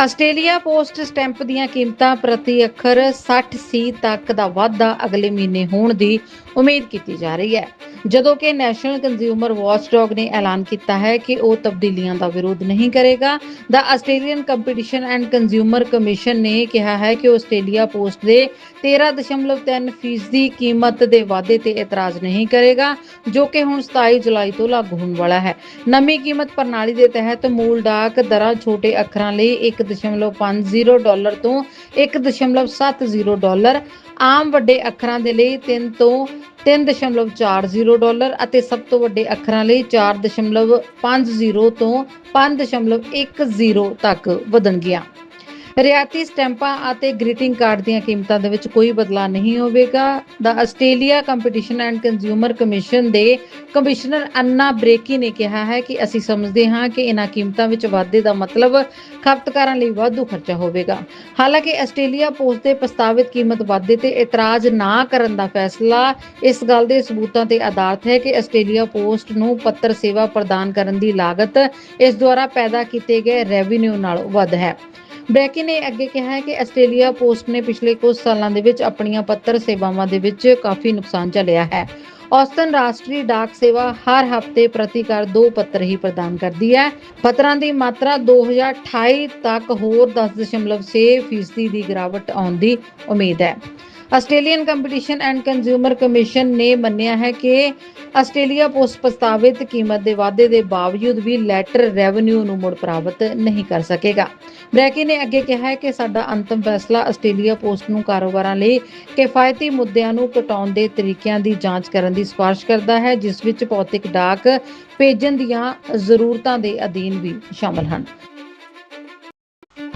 Australia post stamp ਦੀਆਂ ਕੀਮਤਾਂ ਪ੍ਰਤੀ ਅੱਖਰ 60 ਸੀ ਤੱਕ ਦਾ ਵਾਧਾ ਅਗਲੇ ਮਹੀਨੇ ਹੋਣ ਦੀ ਉਮੀਦ ਕੀਤੀ ਜਾ ਰਹੀ ਹੈ। ਜਦੋਂ ਕਿ ਨੈਸ਼ਨਲ ਕੰਜ਼ਿਊਮਰ ਵਾਚਡੌਗ ਨੇ ਐਲਾਨ ਕੀਤਾ ਹੈ ਕਿ ਉਹ ਤਬਦੀਲੀਆਂ ਦਾ ਵਿਰੋਧ ਨਹੀਂ ਕਰੇਗਾ। ਦਾ Australian competition and consumer commission ਨੇ ਕਿਹਾ ਹੈ ਕਿ ਉਹ ਆਸਟ੍ਰੇਲੀਆ ਪੋਸਟ ਦੇ 13.3 ਫੀਸਦੀ ਕੀਮਤ ਦੇ ਵਾਧੇ ਤੇ ਇਤਰਾਜ਼ ਨਹੀਂ ਕਰੇਗਾ, ਜੋ ਕਿ ਹੁਣ 27 ਜੁਲਾਈ ਤੋਂ ਲਾਗੂ ਹੋਣ ਵਾਲਾ ਹੈ। ਨਵੀਂ ਕੀਮਤ ਪ੍ਰਣਾਲੀ ਦੇ ਤਹਿਤ ਮੂਲ ਡਾਕ ਦਰਾਂ ਛੋਟੇ ਅੱਖਰਾਂ ਲਈ ਇੱਕ 1.50 ਡਾਲਰ ਤੋਂ 1.70 ਡਾਲਰ, ਆਮ ਵੱਡੇ ਅੱਖਰਾਂ ਦੇ ਲਈ 3 ਤੋਂ 3.40 ਡਾਲਰ ਅਤੇ ਸਭ ਤੋਂ ਵੱਡੇ ਅੱਖਰਾਂ ਲਈ 4.50 ਤੋਂ 5.10 ਤੱਕ ਵਧਣਗੀਆਂ। ਰਿਆਤੀ ਸਟੈਂਪਾਂ ਅਤੇ ਗ੍ਰੀਟਿੰਗ ਕਾਰਡ ਦੀਆਂ ਕੀਮਤਾਂ ਦੇ ਵਿੱਚ ਕੋਈ ਬਦਲਾਅ ਨਹੀਂ ਹੋਵੇਗਾ। ਦਾ Australia competition and consumer commission ਦੇ ਕਮਿਸ਼ਨਰ ਅੰਨਾ ਬ੍ਰੇਕੀ ਨੇ ਕਿਹਾ ਹੈ ਕਿ ਅਸੀਂ ਸਮਝਦੇ ਹਾਂ ਕਿ ਇਹਨਾਂ ਕੀਮਤਾਂ ਵਿੱਚ ਵਾਧੇ ਦਾ ਮਤਲਬ ਖਪਤਕਾਰਾਂ ਲਈ ਵਾਧੂ ਖਰਚਾ ਹੋਵੇਗਾ। ਹਾਲਾਂਕਿ ਆਸਟ੍ਰੇਲੀਆ ਪੋਸਟ ਦੇ ਪ੍ਰਸਤਾਵਿਤ ਕੀਮਤ ਵਾਧੇ ਤੇ ਇਤਰਾਜ਼ ਨਾ ਕਰਨ ਦਾ ਫੈਸਲਾ ਇਸ ਗੱਲ ਦੇ ਸਬੂਤਾਂ ਤੇ ਆਧਾਰਿਤ ਹੈ ਕਿ ਆਸਟ੍ਰੇਲੀਆ ਪੋਸਟ ਨੂੰ ਪੱਤਰ ਸੇਵਾ ਪ੍ਰਦਾਨ ਕਰਨ ਦੀ ਲਾਗਤ ਇਸ ਦੁਆਰਾ ਪੈਦਾ ਕੀਤੇ ਗਏ ਰੈਵਨਿਊ ਨਾਲੋਂ ਵੱਧ ਹੈ। ਬ੍ਰੈਕੀ ਨੇ ਅੱਗੇ ਕਿਹਾ ਹੈ ਕਿ ਆਸਟ੍ਰੇਲੀਆ ਪੋਸਟ ਨੇ ਪਿਛਲੇ ਕੁਝ ਸਾਲਾਂ ਦੇ ਵਿੱਚ ਆਪਣੀਆਂ ਪੱਤਰ ਸੇਵਾਵਾਂ ਦੇ ਵਿੱਚ ਕਾਫੀ ਨੁਕਸਾਨ ਝੱਲਿਆ ਹੈ। ਔਸਤਨ ਰਾਸ਼ਟਰੀ ਡਾਕ ਸੇਵਾ ਹਰ ਹਫ਼ਤੇ ਪ੍ਰਤੀਕਾਰ ਦੋ ਪੱਤਰ ਹੀ ਪ੍ਰਦਾਨ ਕਰਦੀ ਹੈ। ਪੱਤਰਾਂ ਦੀ ਮਾਤਰਾ 2028 ਤੱਕ ਹੋਰ 10.6 ਫੀਸਦੀ ਦੀ ਗਿਰਾਵਟ ਆਉਣ ਦੀ ਉਮੀਦ ਹੈ। Australian competition and consumer commission ਨੇ ਮੰਨਿਆ ਹੈ ਕਿ ਆਸਟ੍ਰੇਲੀਆ ਪੋਸਟ ਪ੍ਰਸਤਾਵਿਤ ਕੀਮਤ ਦੇ ਵਾਧੇ ਦੇ ਬਾਵਜੂਦ ਵੀ ਲੈਟਰ ਰੈਵਨਿਊ ਨੂੰ ਮੁੜ ਪ੍ਰਾਪਤ ਨਹੀਂ ਕਰ ਸਕੇਗਾ। ਬ੍ਰੈਕੀ ਨੇ ਅੱਗੇ ਕਿਹਾ ਹੈ ਕਿ ਸਾਡਾ ਅੰਤਮ ਫੈਸਲਾ ਆਸਟ੍ਰੇਲੀਆ ਪੋਸਟ ਨੂੰ ਕਾਰੋਬਾਰਾਂ ਲਈ ਕਿਫਾਇਤੀ ਮੁੱਦਿਆਂ ਨੂੰ ਘਟਾਉਣ ਦੇ ਤਰੀਕਿਆਂ ਦੀ ਜਾਂਚ ਕਰਨ ਦੀ ਸਿਫਾਰਿਸ਼ ਕਰਦਾ ਹੈ, ਜਿਸ ਵਿੱਚ ਭੌਤਿਕ ਡਾਕ ਭੇਜਣ ਦੀਆਂ ਜ਼ਰੂਰਤਾਂ ਦੇ ਅਧੀਨ ਵੀ ਸ਼ਾਮਲ ਹਨ।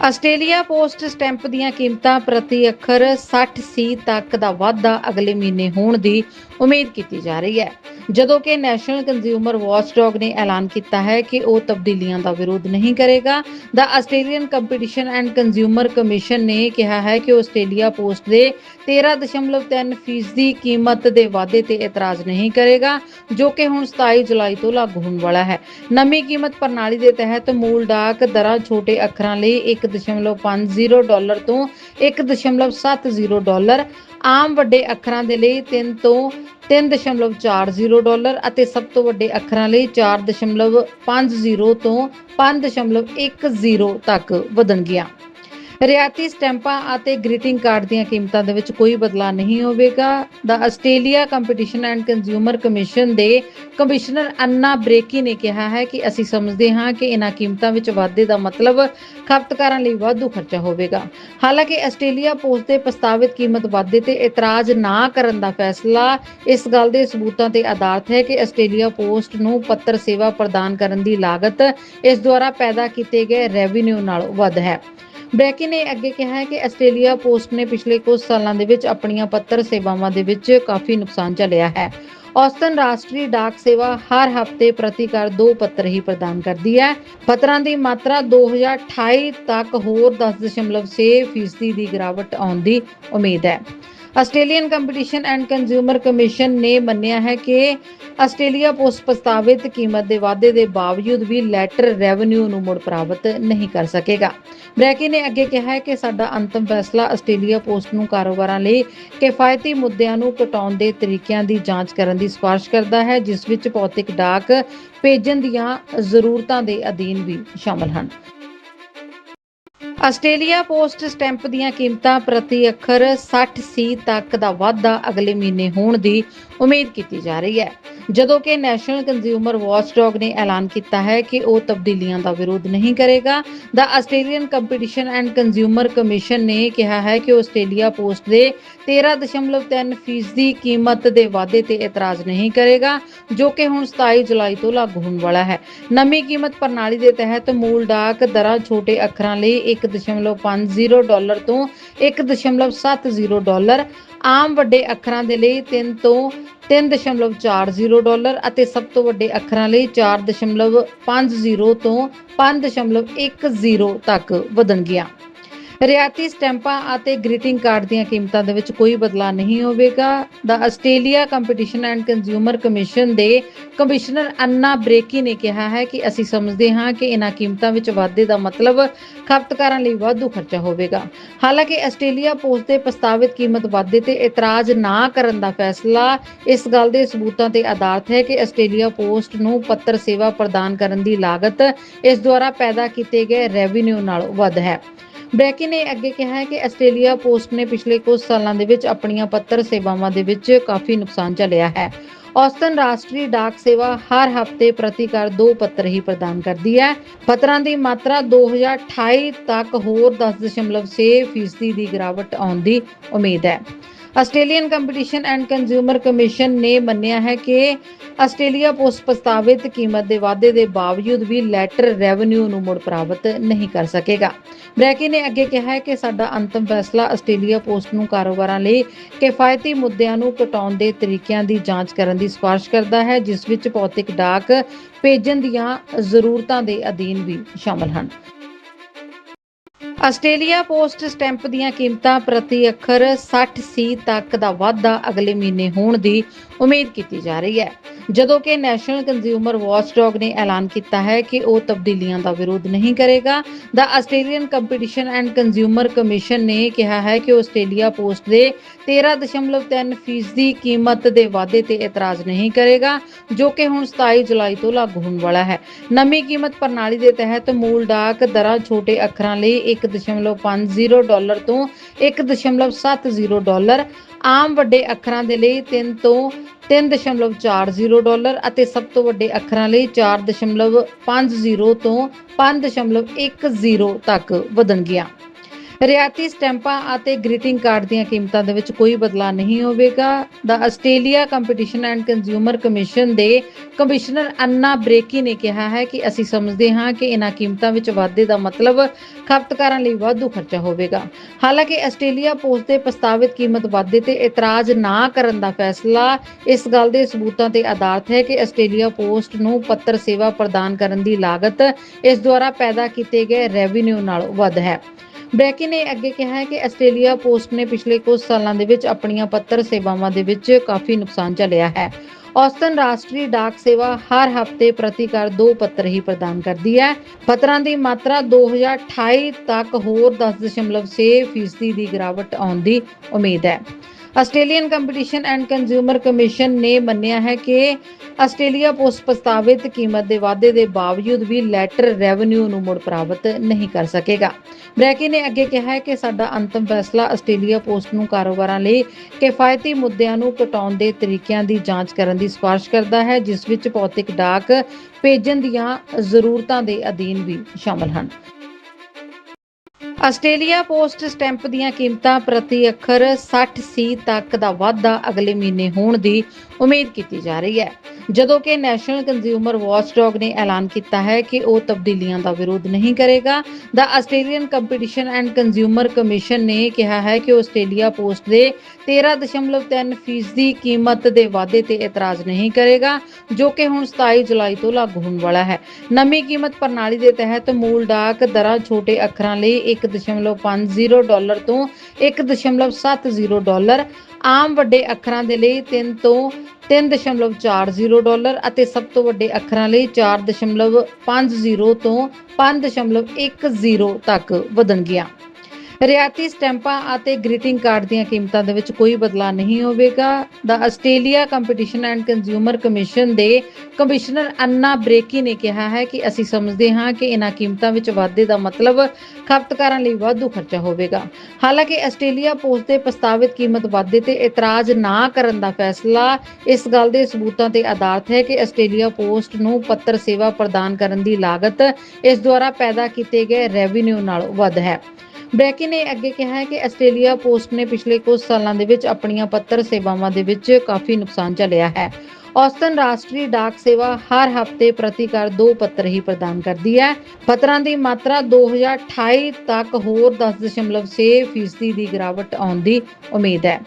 ਆਸਟ੍ਰੇਲੀਆ ਪੋਸਟ ਸਟੈਂਪ ਦੀਆਂ ਕੀਮਤਾਂ ਪ੍ਰਤੀ ਅੱਖਰ 60 ਸੀ ਤੱਕ ਦਾ ਵਾਧਾ ਅਗਲੇ ਮਹੀਨੇ ਹੋਣ ਦੀ ਉਮੀਦ ਕੀਤੀ ਜਾ ਰਹੀ ਹੈ। ਜਦੋਂ ਕਿ ਨੈਸ਼ਨਲ ਕੰਜ਼ਿਊਮਰ ਵਾਚਡੌਗ ਨੇ ਐਲਾਨ ਕੀਤਾ ਹੈ ਕਿ ਉਹ ਤਬਦੀਲੀਆਂ ਦਾ ਵਿਰੋਧ ਨਹੀਂ ਕਰੇਗਾ। ਦਾ Australian competition and consumer commission ਨੇ ਕਿਹਾ ਹੈ ਕਿ ਉਹ ਆਸਟ੍ਰੇਲੀਆ ਪੋਸਟ ਦੇ 13.3 ਫੀਸਦੀ ਕੀਮਤ ਦੇ ਵਾਧੇ ਤੇ ਇਤਰਾਜ਼ ਨਹੀਂ ਕਰੇਗਾ, ਜੋ ਕਿ ਹੁਣ 27 ਜੁਲਾਈ ਤੋਂ ਲਾਗੂ ਹੋਣ ਵਾਲਾ ਹੈ। ਨਵੀਂ ਕੀਮਤ ਪ੍ਰਣਾਲੀ ਦੇ ਤਹਿਤ ਮੂਲ ਡਾਕ ਦਰਾਂ ਛੋਟੇ ਅੱਖਰਾਂ ਲਈ ਇੱਕ 1.50 ਡਾਲਰ ਤੋਂ 1.70 ਡਾਲਰ, ਆਮ ਵੱਡੇ ਅੱਖਰਾਂ ਦੇ ਲਈ 3 ਤੋਂ 3.40 ਡਾਲਰ ਅਤੇ ਸਭ ਤੋਂ ਵੱਡੇ ਅੱਖਰਾਂ ਲਈ 4.50 ਤੋਂ 5.10 ਤੱਕ ਵਧਣਗੀਆਂ। ਰਿਆਤੀ ਸਟੈਂਪਾਂ ਅਤੇ ਗ੍ਰੀਟਿੰਗ ਕਾਰਡ ਦੀਆਂ ਕੀਮਤਾਂ ਦੇ ਵਿੱਚ ਕੋਈ ਬਦਲਾਅ ਨਹੀਂ ਹੋਵੇਗਾ। ਦਾ Australia competition and consumer commission ਦੇ ਕਮਿਸ਼ਨਰ ਅੰਨਾ ਬ੍ਰੇਕੀ ਨੇ ਕਿਹਾ ਹੈ ਕਿ ਅਸੀਂ ਸਮਝਦੇ ਹਾਂ ਕਿ ਇਹਨਾਂ ਕੀਮਤਾਂ ਵਿੱਚ ਵਾਧੇ ਦਾ ਮਤਲਬ ਖਪਤਕਾਰਾਂ ਲਈ ਵਾਧੂ ਖਰਚਾ ਹੋਵੇਗਾ। ਹਾਲਾਂਕਿ ਆਸਟ੍ਰੇਲੀਆ ਪੋਸਟ ਦੇ ਪ੍ਰਸਤਾਵਿਤ ਕੀਮਤ ਵਾਧੇ ਤੇ ਇਤਰਾਜ਼ ਨਾ ਕਰਨ ਦਾ ਫੈਸਲਾ ਇਸ ਗੱਲ ਦੇ ਸਬੂਤਾਂ ਤੇ ਆਧਾਰਿਤ ਹੈ ਕਿ ਆਸਟ੍ਰੇਲੀਆ ਪੋਸਟ ਨੂੰ ਪੱਤਰ ਸੇਵਾ ਪ੍ਰਦਾਨ ਕਰਨ ਦੀ ਲਾਗਤ ਇਸ ਦੁਆਰਾ ਪੈਦਾ ਕੀਤੇ ਗਏ ਰੈਵਨਿਊ ਨਾਲੋਂ ਵੱਧ ਹੈ। ਬ੍ਰੈਕੀ ਨੇ ਅੱਗੇ ਕਿਹਾ ਹੈ ਕਿ ਆਸਟ੍ਰੇਲੀਆ ਪੋਸਟ ਨੇ ਪਿਛਲੇ ਕੁਝ ਸਾਲਾਂ ਦੇ ਵਿੱਚ ਆਪਣੀਆਂ ਪੱਤਰ ਸੇਵਾਵਾਂ ਦੇ ਵਿੱਚ ਕਾਫੀ ਨੁਕਸਾਨ ਝੱਲਿਆ ਹੈ। ਔਸਤਨ ਰਾਸ਼ਟਰੀ ਡਾਕ ਸੇਵਾ ਹਰ ਹਫ਼ਤੇ ਪ੍ਰਤੀਕਾਰ ਦੋ ਪੱਤਰ ਹੀ ਪ੍ਰਦਾਨ ਕਰਦੀ ਹੈ। ਪੱਤਰਾਂ ਦੀ ਮਾਤਰਾ 2028 ਤੱਕ ਹੋਰ 10.6 ਫੀਸਦੀ ਦੀ ਗਿਰਾਵਟ ਆਉਣ ਦੀ ਉਮੀਦ ਹੈ। Australian competition and consumer commission ਨੇ ਮੰਨਿਆ ਹੈ ਕਿ ਆਸਟ੍ਰੇਲੀਆ ਪੋਸਟ ਪ੍ਰਸਤਾਵਿਤ ਕੀਮਤ ਦੇ ਵਾਧੇ ਦੇ ਬਾਵਜੂਦ ਵੀ ਲੈਟਰ ਰੈਵਨਿਊ ਨੂੰ ਮੁੜ ਪ੍ਰਾਪਤ ਨਹੀਂ ਕਰ ਸਕੇਗਾ। ਬ੍ਰੈਕੀ ਨੇ ਅੱਗੇ ਕਿਹਾ ਹੈ ਕਿ ਸਾਡਾ ਅੰਤਮ ਫੈਸਲਾ ਆਸਟ੍ਰੇਲੀਆ ਪੋਸਟ ਨੂੰ ਕਾਰੋਬਾਰਾਂ ਲਈ ਕਿਫਾਇਤੀ ਮੁੱਦਿਆਂ ਨੂੰ ਘਟਾਉਣ ਦੇ ਤਰੀਕਿਆਂ ਦੀ ਜਾਂਚ ਕਰਨ ਦੀ ਸਿਫਾਰਿਸ਼ ਕਰਦਾ ਹੈ, ਜਿਸ ਵਿੱਚ ਭੌਤਿਕ ਡਾਕ ਭੇਜਣ ਦੀਆਂ ਜ਼ਰੂਰਤਾਂ ਦੇ ਅਧੀਨ ਵੀ ਸ਼ਾਮਲ ਹਨ। ਆਸਟ੍ਰੇਲੀਆ ਪੋਸਟ ਸਟੈਂਪ ਦੀਆਂ ਕੀਮਤਾਂ ਪ੍ਰਤੀ ਅੱਖਰ 60 ਸੀ ਤੱਕ ਦਾ ਵਾਧਾ ਅਗਲੇ ਮਹੀਨੇ ਹੋਣ ਦੀ ਉਮੀਦ ਕੀਤੀ ਜਾ ਰਹੀ ਹੈ। ਜਦੋਂ ਕਿ ਨੈਸ਼ਨਲ ਕੰਜ਼ਿਊਮਰ ਵਾਚਡੌਗ ਨੇ ਐਲਾਨ ਕੀਤਾ ਹੈ ਕਿ ਉਹ ਤਬਦੀਲੀਆਂ ਦਾ ਵਿਰੋਧ ਨਹੀਂ ਕਰੇਗਾ। ਦਾ Australian competition and consumer commission ਨੇ ਕਿਹਾ ਹੈ ਕਿ ਆਸਟ੍ਰੇਲੀਆ ਪੋਸਟ ਦੇ 13.3 ਫੀਸਦੀ ਕੀਮਤ ਦੇ ਵਾਧੇ ਤੇ ਇਤਰਾਜ਼ ਨਹੀਂ ਕਰੇਗਾ, ਜੋ ਕਿ ਹੁਣ 27 ਜੁਲਾਈ ਤੋਂ ਲਾਗੂ ਹੋਣ ਵਾਲਾ ਹੈ। ਨਵੀਂ ਕੀਮਤ ਪ੍ਰਣਾਲੀ ਦੇ ਤਹਿਤ ਮੂਲ ਡਾਕ ਦਰਾਂ ਛੋਟੇ ਅੱਖਰਾਂ ਲਈ 1.50 ਡਾਲਰ ਤੋਂ 1.70 ਡਾਲਰ, ਆਮ ਵੱਡੇ ਅੱਖਰਾਂ ਦੇ ਲਈ 3 ਤੋਂ 3.40 ਡਾਲਰ ਅਤੇ ਸਭ ਤੋਂ ਵੱਡੇ ਅੱਖਰਾਂ ਲਈ 4.50 ਤੋਂ 5.10 ਤੱਕ ਵਧਣਗੀਆਂ। ਰਿਆਤੀ ਸਟੈਂਪਾਂ ਅਤੇ ਗ੍ਰੀਟਿੰਗ ਕਾਰਡ ਦੀਆਂ ਕੀਮਤਾਂ ਦੇ ਵਿੱਚ ਕੋਈ ਬਦਲਾਅ ਨਹੀਂ ਹੋਵੇਗਾ। ਦਾ Australia competition and consumer commission ਦੇ ਕਮਿਸ਼ਨਰ ਅੰਨਾ ਬ੍ਰੇਕੀ ਨੇ ਕਿਹਾ ਹੈ ਕਿ ਅਸੀਂ ਸਮਝਦੇ ਹਾਂ ਕਿ ਇਹਨਾਂ ਕੀਮਤਾਂ ਵਿੱਚ ਵਾਧੇ ਦਾ ਮਤਲਬ ਖਪਤਕਾਰਾਂ ਲਈ ਵਾਧੂ ਖਰਚਾ ਹੋਵੇਗਾ। ਹਾਲਾਂਕਿ ਆਸਟ੍ਰੇਲੀਆ ਪੋਸਟ ਦੇ ਪ੍ਰਸਤਾਵਿਤ ਕੀਮਤ ਵਾਧੇ ਤੇ ਇਤਰਾਜ਼ ਨਾ ਕਰਨ ਦਾ ਫੈਸਲਾ ਇਸ ਗੱਲ ਦੇ ਸਬੂਤਾਂ ਤੇ ਆਧਾਰਿਤ ਹੈ ਕਿ ਆਸਟ੍ਰੇਲੀਆ ਪੋਸਟ ਨੂੰ ਪੱਤਰ ਸੇਵਾ ਪ੍ਰਦਾਨ ਕਰਨ ਦੀ ਲਾਗਤ ਇਸ ਦੁਆਰਾ ਪੈਦਾ ਕੀਤੇ ਗਏ ਰੈਵਨਿਊ ਨਾਲੋਂ ਵੱਧ ਹੈ। ਬ੍ਰੈਕੀ ਨੇ ਅੱਗੇ ਕਿਹਾ ਹੈ ਕਿ ਆਸਟ੍ਰੇਲੀਆ ਪੋਸਟ ਨੇ ਪਿਛਲੇ ਕੁਝ ਸਾਲਾਂ ਦੇ ਵਿੱਚ ਆਪਣੀਆਂ ਪੱਤਰ ਸੇਵਾਵਾਂ ਦੇ ਵਿੱਚ ਕਾਫੀ ਨੁਕਸਾਨ ਝੱਲਿਆ ਹੈ। ਔਸਤਨ ਰਾਸ਼ਟਰੀ ਡਾਕ ਸੇਵਾ ਹਰ ਹਫ਼ਤੇ ਪ੍ਰਤੀਕਾਰ ਦੋ ਪੱਤਰ ਹੀ ਪ੍ਰਦਾਨ ਕਰਦੀ ਹੈ। ਪੱਤਰਾਂ ਦੀ ਮਾਤਰਾ 2028 ਤੱਕ ਹੋਰ 10.6 ਫੀਸਦੀ ਦੀ ਗਿਰਾਵਟ ਆਉਣ ਦੀ ਉਮੀਦ ਹੈ। Australian competition and consumer commission ਨੇ ਮੰਨਿਆ ਹੈ ਕਿ ਆਸਟ੍ਰੇਲੀਆ ਪੋਸਟ ਪ੍ਰਸਤਾਵਿਤ ਕੀਮਤ ਦੇ ਵਾਧੇ ਦੇ ਬਾਵਜੂਦ ਵੀ ਲੈਟਰ ਰੈਵਨਿਊ ਨੂੰ ਮੁੜ ਪ੍ਰਾਪਤ ਨਹੀਂ ਕਰ ਸਕੇਗਾ। ਬ੍ਰੈਕੀ ਨੇ ਅੱਗੇ ਕਿਹਾ ਹੈ ਕਿ ਸਾਡਾ ਅੰਤਮ ਫੈਸਲਾ ਆਸਟ੍ਰੇਲੀਆ ਪੋਸਟ ਨੂੰ ਕਾਰੋਬਾਰਾਂ ਲਈ ਕਿਫਾਇਤੀ ਮੁੱਦਿਆਂ ਨੂੰ ਘਟਾਉਣ ਦੇ ਤਰੀਕਿਆਂ ਦੀ ਜਾਂਚ ਕਰਨ ਦੀ ਸਿਫਾਰਿਸ਼ ਕਰਦਾ ਹੈ, ਜਿਸ ਵਿੱਚ ਭੌਤਿਕ ਡਾਕ ਭੇਜਣ ਦੀਆਂ ਜ਼ਰੂਰਤਾਂ ਦੇ ਅਧੀਨ ਵੀ ਸ਼ਾਮਲ ਹਨ। ਆਸਟ੍ਰੇਲੀਆ ਪੋਸਟ ਸਟੈਂਪ ਦੀਆਂ ਕੀਮਤਾਂ ਪ੍ਰਤੀ ਅੱਖਰ 60 ਸੀ ਤੱਕ ਦਾ ਵਾਧਾ ਅਗਲੇ ਮਹੀਨੇ ਹੋਣ ਦੀ ਉਮੀਦ ਕੀਤੀ ਜਾ ਰਹੀ ਹੈ। ਜਦੋਂ ਕਿ ਨੈਸ਼ਨਲ ਕੰਜ਼ਿਊਮਰ ਵਾਚਡੌਗ ਨੇ ਐਲਾਨ ਕੀਤਾ ਹੈ ਕਿ ਉਹ ਤਬਦੀਲੀਆਂ ਦਾ ਵਿਰੋਧ ਨਹੀਂ ਕਰੇਗਾ। ਦਾ Australian competition and consumer commission ਨੇ ਕਿਹਾ ਹੈ ਕਿ ਆਸਟ੍ਰੇਲੀਆ ਪੋਸਟ ਦੇ 13.3 ਫੀਸਦੀ ਕੀਮਤ ਦੇ ਵਾਧੇ ਤੇ ਇਤਰਾਜ਼ ਨਹੀਂ ਕਰੇਗਾ, ਜੋ ਕਿ ਹੁਣ 27 ਜੁਲਾਈ ਤੋਂ ਲਾਗੂ ਹੋਣ ਵਾਲਾ ਹੈ। ਨਵੀਂ ਕੀਮਤ ਪ੍ਰਣਾਲੀ ਦੇ ਤਹਿਤ ਮੂਲ ਡਾਕ ਦਰਾਂ ਛੋਟੇ ਅੱਖਰਾਂ ਲਈ 1.50 ਡਾਲਰ ਤੋਂ 1.70 ਡਾਲਰ, ਆਮ ਵੱਡੇ ਅੱਖਰਾਂ ਦੇ ਲਈ 3 ਤੋਂ 3.40 ਡਾਲਰ ਅਤੇ ਸਭ ਤੋਂ ਵੱਡੇ ਅੱਖਰਾਂ ਲਈ 4.50 ਤੋਂ 5.10 ਤੱਕ ਵਧਣਗੀਆਂ। ਰਿਆਤੀ ਸਟੈਂਪਾਂ ਅਤੇ ਗ੍ਰੀਟਿੰਗ ਕਾਰਡ ਦੀਆਂ ਕੀਮਤਾਂ ਦੇ ਵਿੱਚ ਕੋਈ ਬਦਲਾਅ ਨਹੀਂ ਹੋਵੇਗਾ। ਦਾ Australia competition and consumer commission ਦੇ ਕਮਿਸ਼ਨਰ ਅੰਨਾ ਬ੍ਰੇਕੀ ਨੇ ਕਿਹਾ ਹੈ ਕਿ ਅਸੀਂ ਸਮਝਦੇ ਹਾਂ ਕਿ ਇਹਨਾਂ ਕੀਮਤਾਂ ਵਿੱਚ ਵਾਧੇ ਦਾ ਮਤਲਬ ਖਪਤਕਾਰਾਂ ਲਈ ਵਾਧੂ ਖਰਚਾ ਹੋਵੇਗਾ। ਹਾਲਾਂਕਿ ਆਸਟ੍ਰੇਲੀਆ ਪੋਸਟ ਦੇ ਪ੍ਰਸਤਾਵਿਤ ਕੀਮਤ ਵਾਧੇ ਤੇ ਇਤਰਾਜ਼ ਨਾ ਕਰਨ ਦਾ ਫੈਸਲਾ ਇਸ ਗੱਲ ਦੇ ਸਬੂਤਾਂ ਤੇ ਆਧਾਰਿਤ ਹੈ ਕਿ ਆਸਟ੍ਰੇਲੀਆ ਪੋਸਟ ਨੂੰ ਪੱਤਰ ਸੇਵਾ ਪ੍ਰਦਾਨ ਕਰਨ ਦੀ ਲਾਗਤ ਇਸ ਦੁਆਰਾ ਪੈਦਾ ਕੀਤੇ ਗਏ ਰੈਵਨਿਊ ਨਾਲੋਂ ਵੱਧ ਹੈ। ਬ੍ਰੈਕੀ ਨੇ ਅੱਗੇ ਕਿਹਾ ਹੈ ਕਿ ਆਸਟ੍ਰੇਲੀਆ ਪੋਸਟ ਨੇ ਪਿਛਲੇ ਕੁਝ ਸਾਲਾਂ ਦੇ ਵਿੱਚ ਆਪਣੀਆਂ ਪੱਤਰ ਸੇਵਾਵਾਂ ਦੇ ਵਿੱਚ ਕਾਫੀ ਨੁਕਸਾਨ ਝੱਲਿਆ ਹੈ। ਔਸਤਨ ਰਾਸ਼ਟਰੀ ਡਾਕ ਸੇਵਾ ਹਰ ਹਫ਼ਤੇ ਪ੍ਰਤੀਕਾਰ ਦੋ ਪੱਤਰ ਹੀ ਪ੍ਰਦਾਨ ਕਰਦੀ ਹੈ। ਪੱਤਰਾਂ ਦੀ ਮਾਤਰਾ 2028 ਤੱਕ ਹੋਰ 10.6 ਫੀਸਦੀ ਦੀ ਗਿਰਾਵਟ ਆਉਣ ਦੀ ਉਮੀਦ ਹੈ। Australian competition and consumer commission ਨੇ ਮੰਨਿਆ ਹੈ ਕਿ ਆਸਟ੍ਰੇਲੀਆ ਪੋਸਟ ਪ੍ਰਸਤਾਵਿਤ ਕੀਮਤ ਦੇ ਵਾਧੇ ਦੇ ਬਾਵਜੂਦ ਵੀ ਲੈਟਰ ਰੈਵਨਿਊ ਨੂੰ ਮੁੜ ਪ੍ਰਾਪਤ ਨਹੀਂ ਕਰ ਸਕੇਗਾ। ਬ੍ਰੈਕੀ ਨੇ ਅੱਗੇ ਕਿਹਾ ਹੈ ਕਿ ਸਾਡਾ ਅੰਤਮ ਫੈਸਲਾ ਆਸਟ੍ਰੇਲੀਆ ਪੋਸਟ ਨੂੰ ਕਾਰੋਬਾਰਾਂ ਲਈ ਕਿਫਾਇਤੀ ਮੁੱਦਿਆਂ ਨੂੰ ਘਟਾਉਣ ਦੇ ਤਰੀਕਿਆਂ ਦੀ ਜਾਂਚ ਕਰਨ ਦੀ ਸਿਫਾਰਿਸ਼ ਕਰਦਾ ਹੈ, ਜਿਸ ਵਿੱਚ ਭੌਤਿਕ ਡਾਕ ਭੇਜਣ ਦੀਆਂ ਜ਼ਰੂਰਤਾਂ ਦੇ ਅਧੀਨ ਵੀ ਸ਼ਾਮਲ ਹਨ। ਆਸਟ੍ਰੇਲੀਆ ਪੋਸਟ ਸਟੈਂਪ ਦੀਆਂ ਕੀਮਤਾਂ ਪ੍ਰਤੀ ਅੱਖਰ 60 ਸੀ ਤੱਕ ਦਾ ਵਾਧਾ ਅਗਲੇ ਮਹੀਨੇ ਹੋਣ ਦੀ ਉਮੀਦ ਕੀਤੀ ਜਾ ਰਹੀ ਹੈ। ਜਦੋਂ ਕਿ ਨੈਸ਼ਨਲ ਕੰਜ਼ਿਊਮਰ ਵਾਚਡੌਗ ਨੇ ਐਲਾਨ ਕੀਤਾ ਹੈ ਕਿ ਉਹ ਤਬਦੀਲੀਆਂ ਦਾ ਵਿਰੋਧ ਨਹੀਂ ਕਰੇਗਾ। ਦਾ Australian competition and consumer commission ਨੇ ਕਿਹਾ ਹੈ ਕਿ ਉਹ ਆਸਟ੍ਰੇਲੀਆ ਪੋਸਟ ਦੇ 13.3 ਫੀਸਦੀ ਕੀਮਤ ਦੇ ਵਾਧੇ ਤੇ ਇਤਰਾਜ਼ ਨਹੀਂ ਕਰੇਗਾ, ਜੋ ਕਿ ਹੁਣ 27 ਜੁਲਾਈ ਤੋਂ ਲਾਗੂ ਹੋਣ ਵਾਲਾ ਹੈ। ਨਵੀਂ ਕੀਮਤ ਪ੍ਰਣਾਲੀ ਦੇ ਤਹਿਤ ਮੂਲ ਡਾਕ ਦਰਾਂ ਛੋਟੇ ਅੱਖਰਾਂ ਲਈ ਇੱਕ 1.50 ਡਾਲਰ ਤੋਂ 1.70 ਡਾਲਰ, ਆਮ ਵੱਡੇ ਅੱਖਰਾਂ ਦੇ ਲਈ 3 ਤੋਂ 3.40 ਡਾਲਰ ਅਤੇ ਸਭ ਤੋਂ ਵੱਡੇ ਅੱਖਰਾਂ ਲਈ 4.50 ਤੋਂ 5.10 ਤੱਕ ਵਧਣਗੀਆਂ। ਰਿਆਤੀ ਸਟੈਂਪਾਂ ਅਤੇ ਗ੍ਰੀਟਿੰਗ ਕਾਰਡ ਦੀਆਂ ਕੀਮਤਾਂ ਦੇ ਵਿੱਚ ਕੋਈ ਬਦਲਾਅ ਨਹੀਂ ਹੋਵੇਗਾ। ਦਾ Australia competition and consumer commission ਦੇ ਕਮਿਸ਼ਨਰ ਅੰਨਾ ਬ੍ਰੇਕੀ ਨੇ ਕਿਹਾ ਹੈ ਕਿ ਅਸੀਂ ਸਮਝਦੇ ਹਾਂ ਕਿ ਇਹਨਾਂ ਕੀਮਤਾਂ ਵਿੱਚ ਵਾਧੇ ਦਾ ਮਤਲਬ ਖਪਤਕਾਰਾਂ ਲਈ ਵਾਧੂ ਖਰਚਾ ਹੋਵੇਗਾ। ਹਾਲਾਂਕਿ ਆਸਟ੍ਰੇਲੀਆ ਪੋਸਟ ਦੇ ਪ੍ਰਸਤਾਵਿਤ ਕੀਮਤ ਵਾਧੇ ਤੇ ਇਤਰਾਜ਼ ਨਾ ਕਰਨ ਦਾ ਫੈਸਲਾ ਇਸ ਗੱਲ ਦੇ ਸਬੂਤਾਂ ਤੇ ਆਧਾਰਿਤ ਹੈ ਕਿ ਆਸਟ੍ਰੇਲੀਆ ਪੋਸਟ ਨੂੰ ਪੱਤਰ ਸੇਵਾ ਪ੍ਰਦਾਨ ਕਰਨ ਦੀ ਲਾਗਤ ਇਸ ਦੁਆਰਾ ਪੈਦਾ ਕੀਤੇ ਗਏ ਰੈਵਨਿਊ ਨਾਲੋਂ ਵੱਧ ਹੈ। ਬ੍ਰੈਕੀ ਨੇ ਅੱਗੇ ਕਿਹਾ ਹੈ ਕਿ ਆਸਟ੍ਰੇਲੀਆ ਪੋਸਟ ਨੇ ਪਿਛਲੇ ਕੁਝ ਸਾਲਾਂ ਦੇ ਵਿੱਚ ਆਪਣੀਆਂ ਪੱਤਰ ਸੇਵਾਵਾਂ ਦੇ ਵਿੱਚ ਕਾਫੀ ਨੁਕਸਾਨ ਝੱਲਿਆ ਹੈ। ਔਸਤਨ ਰਾਸ਼ਟਰੀ ਡਾਕ ਸੇਵਾ ਹਰ ਹਫ਼ਤੇ ਪ੍ਰਤੀਕਾਰ ਦੋ ਪੱਤਰ ਹੀ ਪ੍ਰਦਾਨ ਕਰਦੀ ਹੈ। ਪੱਤਰਾਂ ਦੀ ਮਾਤਰਾ 2028 ਤੱਕ ਹੋਰ 10.6 ਫੀਸਦੀ ਦੀ ਗਿਰਾਵਟ ਆਉਣ ਦੀ ਉਮੀਦ ਹੈ।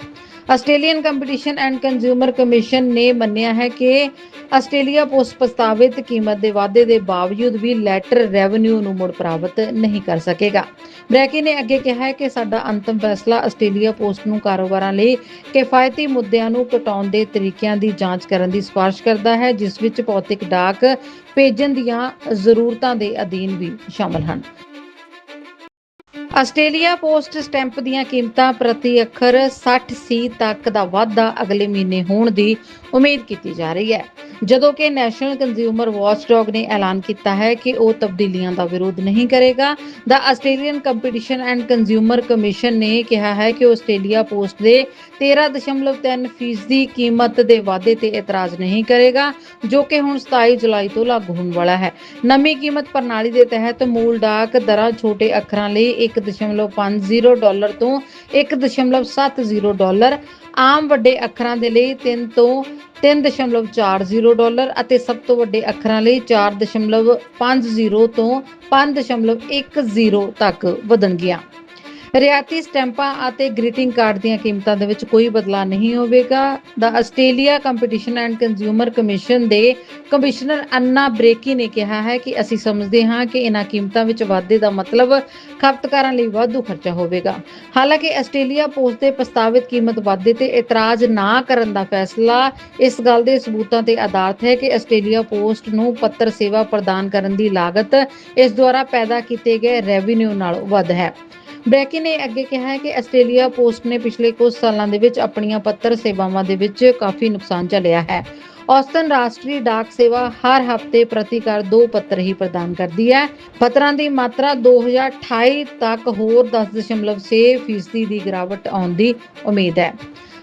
Australian competition and consumer commission ਨੇ ਮੰਨਿਆ ਹੈ ਕਿ ਆਸਟ੍ਰੇਲੀਆ ਪੋਸਟ ਪ੍ਰਸਤਾਵਿਤ ਕੀਮਤ ਦੇ ਵਾਧੇ ਦੇ ਬਾਵਜੂਦ ਵੀ ਲੈਟਰ ਰੈਵਨਿਊ ਨੂੰ ਮੁੜ ਪ੍ਰਾਪਤ ਨਹੀਂ ਕਰ ਸਕੇਗਾ। ਬ੍ਰੈਕੀ ਨੇ ਅੱਗੇ ਕਿਹਾ ਹੈ ਕਿ ਸਾਡਾ ਅੰਤਮ ਫੈਸਲਾ ਆਸਟ੍ਰੇਲੀਆ ਪੋਸਟ ਨੂੰ ਕਾਰੋਬਾਰਾਂ ਲਈ ਕਿਫਾਇਤੀ ਮੁੱਦਿਆਂ ਨੂੰ ਘਟਾਉਣ ਦੇ ਤਰੀਕਿਆਂ ਦੀ ਜਾਂਚ ਕਰਨ ਦੀ ਸਿਫਾਰਿਸ਼ ਕਰਦਾ ਹੈ, ਜਿਸ ਵਿੱਚ ਭੌਤਿਕ ਡਾਕ ਭੇਜਣ ਦੀਆਂ ਜ਼ਰੂਰਤਾਂ ਦੇ ਅਧੀਨ ਵੀ ਸ਼ਾਮਲ ਹਨ। ਆਸਟ੍ਰੇਲੀਆ ਪੋਸਟ ਸਟੈਂਪ ਦੀਆਂ ਕੀਮਤਾਂ ਪ੍ਰਤੀ ਅੱਖਰ 60 ਸੀ ਤੱਕ ਦਾ ਵਾਧਾ ਅਗਲੇ ਮਹੀਨੇ ਹੋਣ ਦੀ ਉਮੀਦ ਕੀਤੀ ਜਾ ਰਹੀ ਹੈ। ਜਦੋਂ ਕਿ ਨੈਸ਼ਨਲ ਕੰਜ਼ਿਊਮਰ ਵਾਚਡੌਗ ਨੇ ਐਲਾਨ ਕੀਤਾ ਹੈ ਕਿ ਉਹ ਤਬਦੀਲੀਆਂ ਦਾ ਵਿਰੋਧ ਨਹੀਂ ਕਰੇਗਾ। ਦਾ Australian competition and consumer commission ਨੇ ਕਿਹਾ ਹੈ ਕਿ ਉਹ ਆਸਟ੍ਰੇਲੀਆ ਪੋਸਟ ਦੇ 13.3 ਫੀਸਦੀ ਕੀਮਤ ਦੇ ਵਾਧੇ ਤੇ ਇਤਰਾਜ਼ ਨਹੀਂ ਕਰੇਗਾ, ਜੋ ਕਿ ਹੁਣ 27 ਜੁਲਾਈ ਤੋਂ ਲਾਗੂ ਹੋਣ ਵਾਲਾ ਹੈ। ਨਵੀਂ ਕੀਮਤ ਪ੍ਰਣਾਲੀ ਦੇ ਤਹਿਤ ਮੂਲ ਡਾਕ ਦਰਾਂ ਛੋਟੇ ਅੱਖਰਾਂ ਲਈ ਇੱਕ 1.50 ਡਾਲਰ ਤੋਂ 1.70 ਡਾਲਰ, ਆਮ ਵੱਡੇ ਅੱਖਰਾਂ ਦੇ ਲਈ 3 ਤੋਂ 3.40 ਡਾਲਰ ਅਤੇ ਸਭ ਤੋਂ ਵੱਡੇ ਅੱਖਰਾਂ ਲਈ 4.50 ਤੋਂ 5.10 ਤੱਕ ਵਧਣਗੀਆਂ। ਰਿਆਤੀ ਸਟੈਂਪਾਂ ਅਤੇ ਗ੍ਰੀਟਿੰਗ ਕਾਰਡ ਦੀਆਂ ਕੀਮਤਾਂ ਦੇ ਵਿੱਚ ਕੋਈ ਬਦਲਾਅ ਨਹੀਂ ਹੋਵੇਗਾ। ਦਾ Australia competition and consumer commission ਦੇ ਕਮਿਸ਼ਨਰ ਅੰਨਾ ਬ੍ਰੇਕੀ ਨੇ ਕਿਹਾ ਹੈ ਕਿ ਅਸੀਂ ਸਮਝਦੇ ਹਾਂ ਕਿ ਇਹਨਾਂ ਕੀਮਤਾਂ ਵਿੱਚ ਵਾਧੇ ਦਾ ਮਤਲਬ ਖਪਤਕਾਰਾਂ ਲਈ ਵਾਧੂ ਖਰਚਾ ਹੋਵੇਗਾ। ਹਾਲਾਂਕਿ ਆਸਟ੍ਰੇਲੀਆ ਪੋਸਟ ਦੇ ਪ੍ਰਸਤਾਵਿਤ ਕੀਮਤ ਵਾਧੇ ਤੇ ਇਤਰਾਜ਼ ਨਾ ਕਰਨ ਦਾ ਫੈਸਲਾ ਇਸ ਗੱਲ ਦੇ ਸਬੂਤਾਂ ਤੇ ਆਧਾਰਿਤ ਹੈ ਕਿ ਆਸਟ੍ਰੇਲੀਆ ਪੋਸਟ ਨੂੰ ਪੱਤਰ ਸੇਵਾ ਪ੍ਰਦਾਨ ਕਰਨ ਦੀ ਲਾਗਤ ਇਸ ਦੁਆਰਾ ਪੈਦਾ ਕੀਤੇ ਗਏ ਰੈਵਨਿਊ ਨਾਲੋਂ ਵੱਧ ਹੈ। ਬ੍ਰੈਕੀ ਨੇ ਅੱਗੇ ਕਿਹਾ ਹੈ ਕਿ ਆਸਟ੍ਰੇਲੀਆ ਪੋਸਟ ਨੇ ਪਿਛਲੇ ਕੁਝ ਸਾਲਾਂ ਦੇ ਵਿੱਚ ਆਪਣੀਆਂ ਪੱਤਰ ਸੇਵਾਵਾਂ ਦੇ ਵਿੱਚ ਕਾਫੀ ਨੁਕਸਾਨ ਝੱਲਿਆ ਹੈ। ਔਸਤਨ ਰਾਸ਼ਟਰੀ ਡਾਕ ਸੇਵਾ ਹਰ ਹਫ਼ਤੇ ਪ੍ਰਤੀਕਾਰ ਦੋ ਪੱਤਰ ਹੀ ਪ੍ਰਦਾਨ ਕਰਦੀ ਹੈ। ਪੱਤਰਾਂ ਦੀ ਮਾਤਰਾ 2028 ਤੱਕ ਹੋਰ 10.6 ਫੀਸਦੀ ਦੀ ਗਿਰਾਵਟ ਆਉਣ ਦੀ ਉਮੀਦ ਹੈ।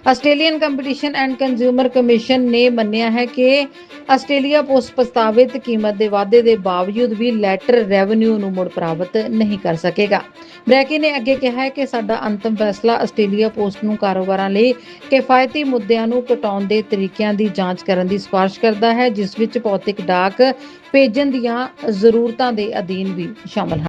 Australian competition and consumer commission ਨੇ ਮੰਨਿਆ ਹੈ ਕਿ ਆਸਟ੍ਰੇਲੀਆ ਪੋਸਟ ਪ੍ਰਸਤਾਵਿਤ ਕੀਮਤ ਦੇ ਵਾਧੇ ਦੇ ਬਾਵਜੂਦ ਵੀ ਲੈਟਰ ਰੈਵਨਿਊ ਨੂੰ ਮੁੜ ਪ੍ਰਾਪਤ ਨਹੀਂ ਕਰ ਸਕੇਗਾ। ਬ੍ਰੈਕੀ ਨੇ ਅੱਗੇ ਕਿਹਾ ਹੈ ਕਿ ਸਾਡਾ ਅੰਤਮ ਫੈਸਲਾ ਆਸਟ੍ਰੇਲੀਆ ਪੋਸਟ ਨੂੰ ਕਾਰੋਬਾਰਾਂ ਲਈ ਕਿਫਾਇਤੀ ਮੁੱਦਿਆਂ ਨੂੰ ਘਟਾਉਣ ਦੇ ਤਰੀਕਿਆਂ ਦੀ ਜਾਂਚ ਕਰਨ ਦੀ ਸਿਫਾਰਿਸ਼ ਕਰਦਾ ਹੈ, ਜਿਸ ਵਿੱਚ ਭੌਤਿਕ ਡਾਕ ਭੇਜਣ ਦੀਆਂ ਜ਼ਰੂਰਤਾਂ ਦੇ ਅਧੀਨ ਵੀ ਸ਼ਾਮਲ ਹਨ।